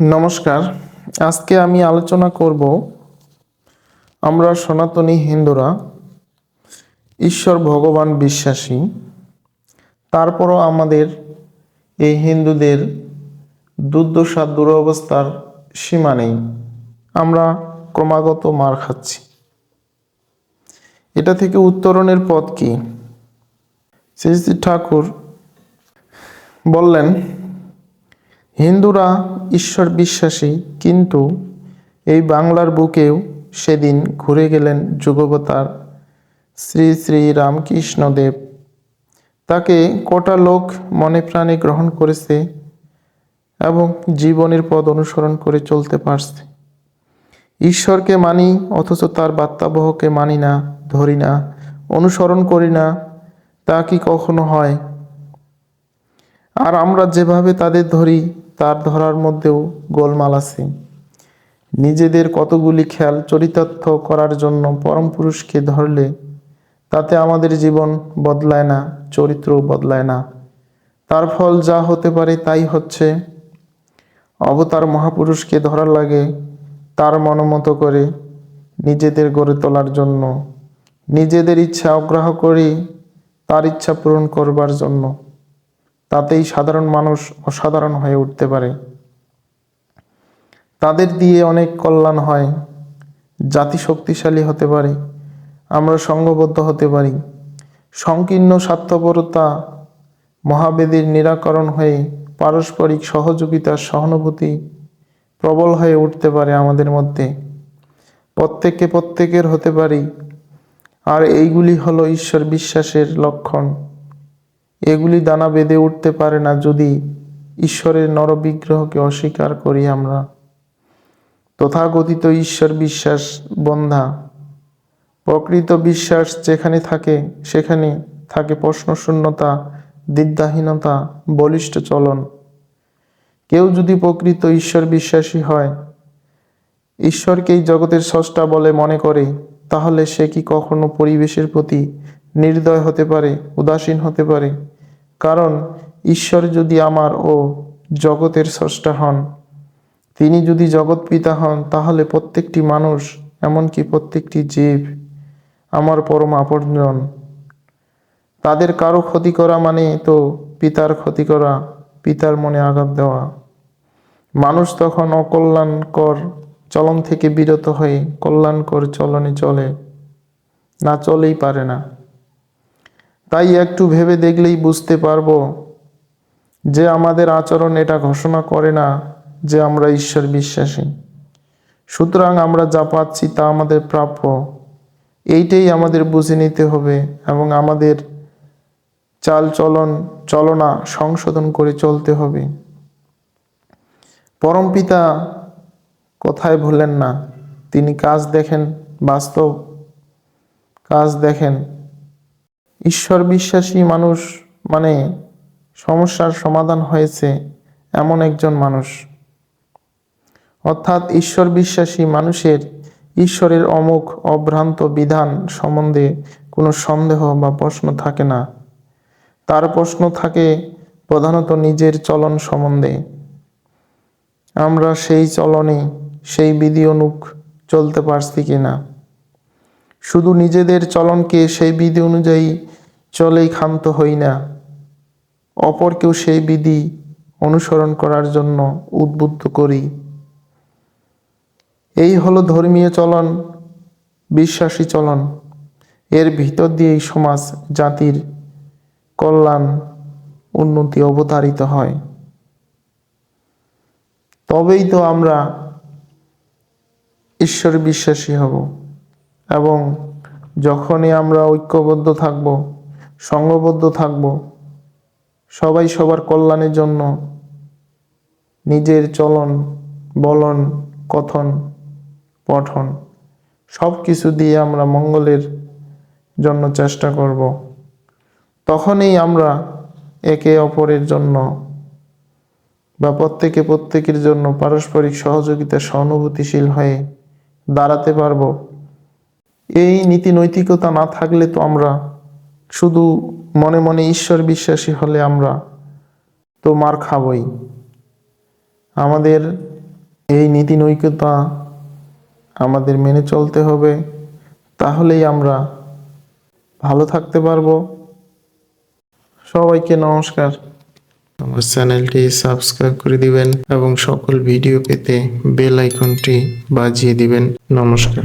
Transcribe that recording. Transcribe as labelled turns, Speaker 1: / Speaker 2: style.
Speaker 1: নমস্কার। আজকে আমি আলোচনা করব আমরা সনাতনী হিন্দুরা, ঈশ্বর ভগবান বিশ্বাসী, তারপরও আমাদের এই হিন্দুদের দুর্দশা, দুরবস্থার সীমা নেই। আমরা ক্রমাগত মার খাচ্ছি। এটা থেকে উত্তরণের পথ কি? শ্রী ঠাকুর বললেন, হিন্দুরা ঈশ্বর বিশ্বাসী, কিন্তু এই বাংলার বুকেও সেদিন ঘুরে গেলেন যুগবতার শ্রী শ্রী রামকৃষ্ণদেব তাকে কটা লোক মনে প্রাণে গ্রহণ করেছে এবং জীবনের পদ অনুসরণ করে চলতে পারছে? ঈশ্বরকে মানি, অথচ তার বার্তাবহকে মানি না, ধরি না, অনুসরণ করি না, তা কি কখনো হয়? আর আমরা যেভাবে তাদের ধরি তার ধরার মধ্যেও গোলমাল আছে। নিজেদের কতগুলি খেয়াল চরিতার্থ করার জন্য পরম পুরুষকে ধরলে তাতে আমাদের জীবন বদলায় না চরিত্র বদলায় না। তার ফল যা হতে পারে তাই হচ্ছে, অবতার মহাপুরুষকে ধরার লাগে তার মনোমতো করে নিজেদের গড়ে তোলার জন্য, নিজেদের ইচ্ছা অগ্রাহ করি তার ইচ্ছা পূরণ করবার জন্য। তাতেই সাধারণ মানুষ অসাধারণ হয়ে উঠতে পারে। তাদের দিয়ে অনেক কল্যাণ হয়। জাতি শক্তিশালী হতে পারে। আমরা সঙ্গবদ্ধ হতে পারি। সংকীর্ণ স্বার্থপরতা, মহাবেদীর নিরাকরণ হয়ে পারস্পরিক সহযোগিতা সহানুভূতি প্রবল হয়ে উঠতে পারে আমাদের মধ্যে। প্রত্যেককে প্রত্যেকের হতে পারি। আর এইগুলি হলো ঈশ্বর বিশ্বাসের লক্ষণ। এগুলি দানা বেঁধে উঠতে পারে না যদি ঈশ্বরের নরবিগ্রহকে অস্বীকার করি আমরা। তথাকথিত ঈশ্বর বিশ্বাস বন্ধা। প্রকৃত বিশ্বাস যেখানে থাকে, সেখানে থাকে প্রশ্নশূন্যতা দ্বিধাহীনতা বলিষ্ঠ চলন। কেউ যদি প্রকৃত ঈশ্বর বিশ্বাসী হয়, ঈশ্বরকেই জগতের স্রষ্টা বলে মনে করে, তাহলে সে কি কখনো পরিবেশের প্রতি নির্দয় হতে পারে, উদাসীন হতে পারে। কারণ ঈশ্বর যদি আমার ও জগতের স্রষ্টা হন, তিনি যদি জগৎ পিতা হন, তাহলে প্রত্যেকটি মানুষ, এমনকি প্রত্যেকটি জীব, আমার পরম আপনজন। তাদের কারও ক্ষতি করা মানে তো পিতার ক্ষতি করা, পিতার মনে আঘাত দেওয়া। মানুষ তখন অকল্যাণকর চলন থেকে বিরত হয়ে কল্যাণকর চলনে চলে, না চলেই পারে না। তাই একটু ভেবে দেখলেই বুঝতে পারব যে আমাদের আচরণ এটা ঘোষণা করে না যে আমরা ঈশ্বর বিশ্বাসী। সুতরাং আমরা যা পাচ্ছি তা আমাদের প্রাপ্য। এইটাই আমাদের বুঝে নিতে হবে এবং আমাদের চাল চলন চলনা সংশোধন করে চলতে হবে। পরমপিতা কোথায় ভুলেন না, তিনি কাজ দেখেন, বাস্তব কাজ দেখেন। ঈশ্বর বিশ্বাসী মানুষ মানে সমস্যার সমাধান হয়েছে এমন একজন মানুষ। অর্থাৎ ঈশ্বর বিশ্বাসী মানুষের ঈশ্বরের অমুক অভ্রান্ত বিধান সম্বন্ধে কোনো সন্দেহ বা প্রশ্ন থাকে না। তার প্রশ্ন থাকে প্রধানত নিজের চলন সম্বন্ধে। আমরা সেই চলনে, সেই বিধি অনুক চলতে পারছি কিনা? শুধু নিজেদের চলনকে সেই বিধি অনুযায়ী চলেই ক্ষান্ত হই না। অপরকেও সেই বিধি অনুসরণ করার জন্য উদ্বুদ্ধ করি। এই হলো ধর্মীয় চলন, বিশ্বাসী চলন। এর ভিতর দিয়েই সমাজ, জাতির কল্যাণ, উন্নতি অবতারিত হয়। তবেই তো আমরা ঈশ্বর বিশ্বাসী হব। এবং যখনই আমরা ঐক্যবদ্ধ থাকব সঙ্গবদ্ধ থাকব, সবাই সবার কল্যাণের জন্য নিজের চলন, বলন, কথন, পঠন সব কিছু দিয়ে আমরা মঙ্গলের জন্য চেষ্টা করব। তখনই আমরা একে অপরের জন্য বা প্রত্যেকে প্রত্যেকের জন্য পারস্পরিক সহযোগিতা সহানুভূতিশীল হয়ে দাঁড়াতে পারব। এই নীতি নৈতিকতা না থাকলে তো আমরা শুধু মনে মনে ঈশ্বর বিশ্বাসী হলে আমরা তো মার খাবই। আমাদের এই নীতি নৈতিকতা আমাদের মেনে চলতে হবে, তাহলেই আমরা ভালো থাকতে পারব। সবাইকে নমস্কার। আমার চ্যানেলটি সাবস্ক্রাইব করে দিবেন এবং সকল ভিডিও পেতে বেল আইকনটি বাজিয়ে দিবেন। নমস্কার।